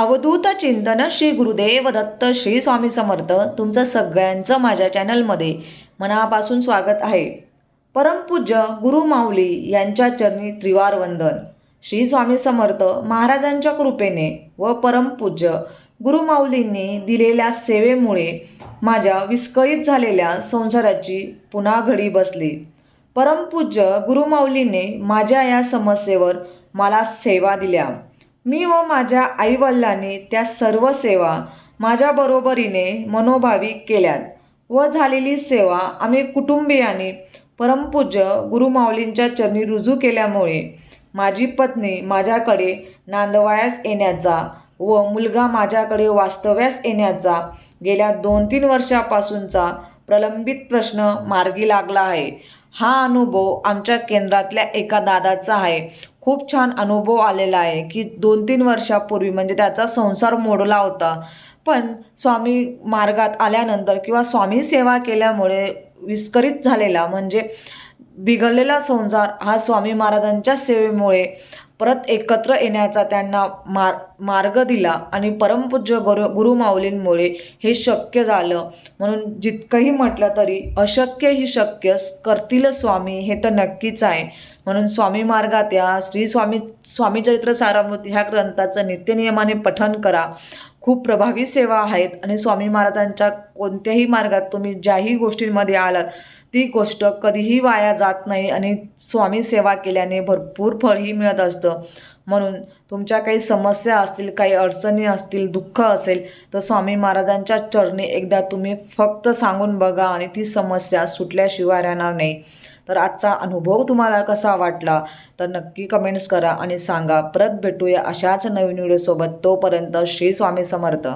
अवधूत चिंतन श्री गुरुदेव दत्त श्री स्वामी समर्थ तुमचं सगळ्यांचं माझ्या चॅनलमध्ये मनापासून स्वागत आहे. परमपूज्य गुरु माऊली यांच्या चरणी त्रिवार वंदन श्री स्वामी समर्थ महाराजांच्या कृपेने व परमपूज्य गुरुमाऊलींनी दिलेल्या सेवेमुळे माझ्या विस्कळीत झालेल्या संसाराची पुन्हा घडी बसली. परमपूज्य गुरुमाऊलीने माझ्या या समस्येवर मला सेवा दिल्या. मी व माझ्या आईवडिलांनी त्या सर्व सेवा माझ्या बरोबरीने मनोभावी केल्यात व झालेली सेवा आम्ही कुटुंबियांनी परमपूज्य गुरुमाऊलींच्या चरणी रुजू केल्यामुळे माझी पत्नी माझ्याकडे नांदवायास येण्याचा व मुलगा माझ्याकडे वास्तव्यास येण्याचा गेल्या दोन तीन वर्षापासूनचा प्रलंबित प्रश्न मार्गी लागला आहे. हा अनुभव आमच्या केंद्रातल्या एका दादाचा आहे. खूप छान अनुभव आलेला आहे की दोन तीन वर्षापूर्वी म्हणजे त्याचा संसार मोडला होता. पण स्वामी मार्गात आल्यानंतर किंवा स्वामी सेवा केल्यामुळे विस्कळीत झालेला म्हणजे बिघडलेला संसार हा स्वामी महाराजांच्या सेवेमुळे परत एकत्र येण्याचा त्यांना मार मार्ग दिला आणि परमपूज्य गुरु गुरुमाऊलींमुळे हे शक्य झालं. म्हणून जितकंही म्हटलं तरी अशक्य ही शक्य करतील स्वामी हे तर नक्कीच आहे. म्हणून स्वामी मार्गात या श्री स्वामी स्वामी चरित्र सारामृती ह्या ग्रंथाचं नित्यनियमाने पठन करा. खूप प्रभावी सेवा आहेत आणि स्वामी महाराजांच्या कोणत्याही मार्गात तुम्ही ज्याही गोष्टींमध्ये आलात ती गोष्ट कधीही वाया जात नाही आणि स्वामी सेवा केल्याने भरपूर फळही मिळत असतं. म्हणून तुमच्या काही समस्या असतील काही अडचणी असतील दुःख असेल तर स्वामी महाराजांच्या चरणी एकदा तुम्ही फक्त सांगून बघा आणि ती समस्या सुटल्याशिवाय राहणार नाही. तर आजचा अनुभव तुम्हाला कसा वाटला? तर नक्की कमेंट्स करा आणि सांगा. परत भेटूया अशाच नवीन व्हिडिओसोबत तोपर्यंत श्री स्वामी समर्थ.